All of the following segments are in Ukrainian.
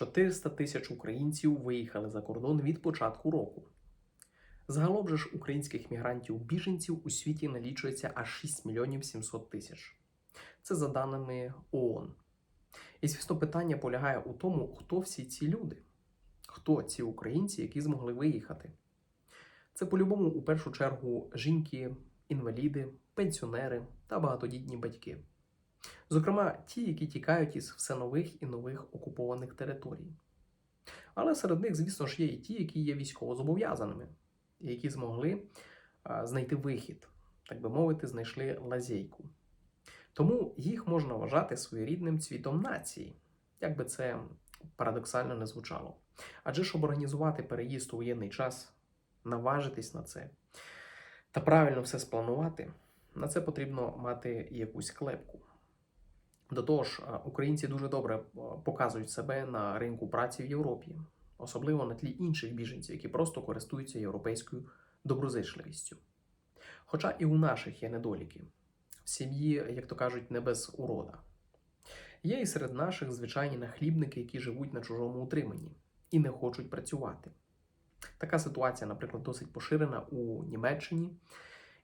400 тисяч українців виїхали за кордон від початку року. Загалом же ж українських мігрантів-біженців у світі налічується аж 6 мільйонів 700 тисяч. Це за даними ООН. І, звісно, питання полягає у тому, хто всі ці люди, хто ці українці, які змогли виїхати. Це по-любому у першу чергу жінки, інваліди, пенсіонери та багатодітні батьки. Зокрема, ті, які тікають із все нових і нових окупованих територій. Але серед них, звісно ж, є і ті, які є військовозобов'язаними, які змогли а, знайти вихід, так би мовити, знайшли лазейку. Тому їх можна вважати своєрідним цвітом нації, як би це парадоксально не звучало. Адже щоб організувати переїзд у воєнний час, наважитись на це та правильно все спланувати, на це потрібно мати якусь клепку. До того ж, українці дуже добре показують себе на ринку праці в Європі, особливо на тлі інших біженців, які просто користуються європейською доброзичливістю. Хоча і у наших є недоліки в сім'ї, як то кажуть, не без урода. Є і серед наших звичайні нахлібники, які живуть на чужому утриманні і не хочуть працювати. Така ситуація, наприклад, досить поширена у Німеччині,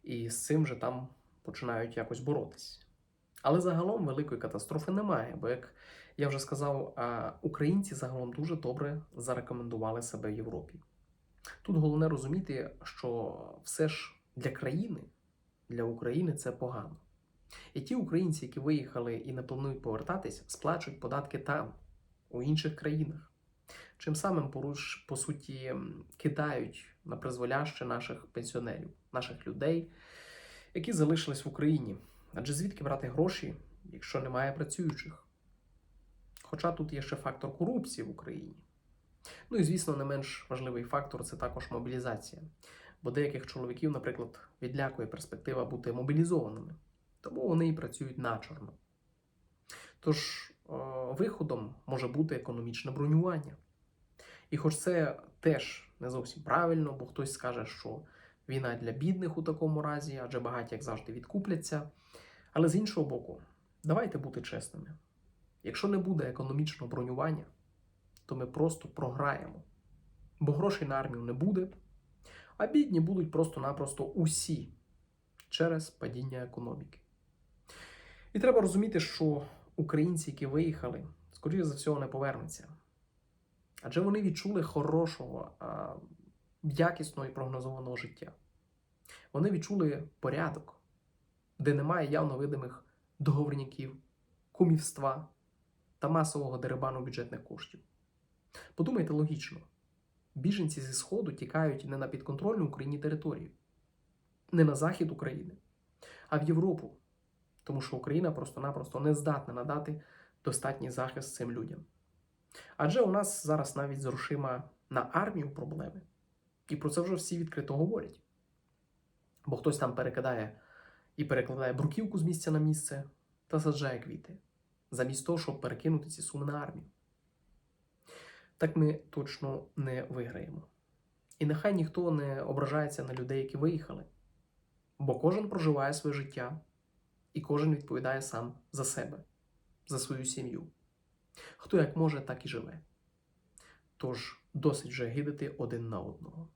і з цим же там починають якось боротись. Але загалом великої катастрофи немає, бо, як я вже сказав, українці загалом дуже добре зарекомендували себе в Європі. Тут головне розуміти, що все ж для країни, для України це погано. І ті українці, які виїхали і не планують повертатись, сплачують податки там, у інших країнах. Чим самим поруч, по суті, кидають на призволяще наших пенсіонерів, наших людей, які залишились в Україні. Адже звідки брати гроші, якщо немає працюючих? Хоча тут є ще фактор корупції в Україні. Ну і звісно, не менш важливий фактор це також мобілізація. Бо деяких чоловіків, наприклад, відлякує перспектива бути мобілізованими, тому вони і працюють начорно. Тож е, виходом може бути економічне бронювання. І хоч це теж не зовсім правильно, бо хтось скаже, що війна для бідних у такому разі, адже багаті, як завжди, відкупляться. Але з іншого боку, давайте бути чесними. Якщо не буде економічного бронювання, то ми просто програємо. Бо грошей на армію не буде, а бідні будуть просто-напросто усі через падіння економіки. І треба розуміти, що українці, які виїхали, скоріше за всього, не повернуться. Адже вони відчули хорошого, якісного і прогнозованого життя. Вони відчули порядок, де немає явно видимих договорників, кумівства та масового дерибану бюджетних коштів. Подумайте логічно: біженці зі Сходу тікають не на підконтрольну Україні територію, не на захід України, а в Європу, тому що Україна просто-напросто не здатна надати достатній захист цим людям. Адже у нас зараз навіть з грошима на армію проблеми, і про це вже всі відкрито говорять. Бо хтось там перекидає і перекладає бруківку з місця на місце та саджає квіти, замість того, щоб перекинути ці суми на армію. Так ми точно не виграємо. І нехай ніхто не ображається на людей, які виїхали, бо кожен проживає своє життя, і кожен відповідає сам за себе, за свою сім'ю. Хто як може, так і живе. Тож досить вже гидати один на одного.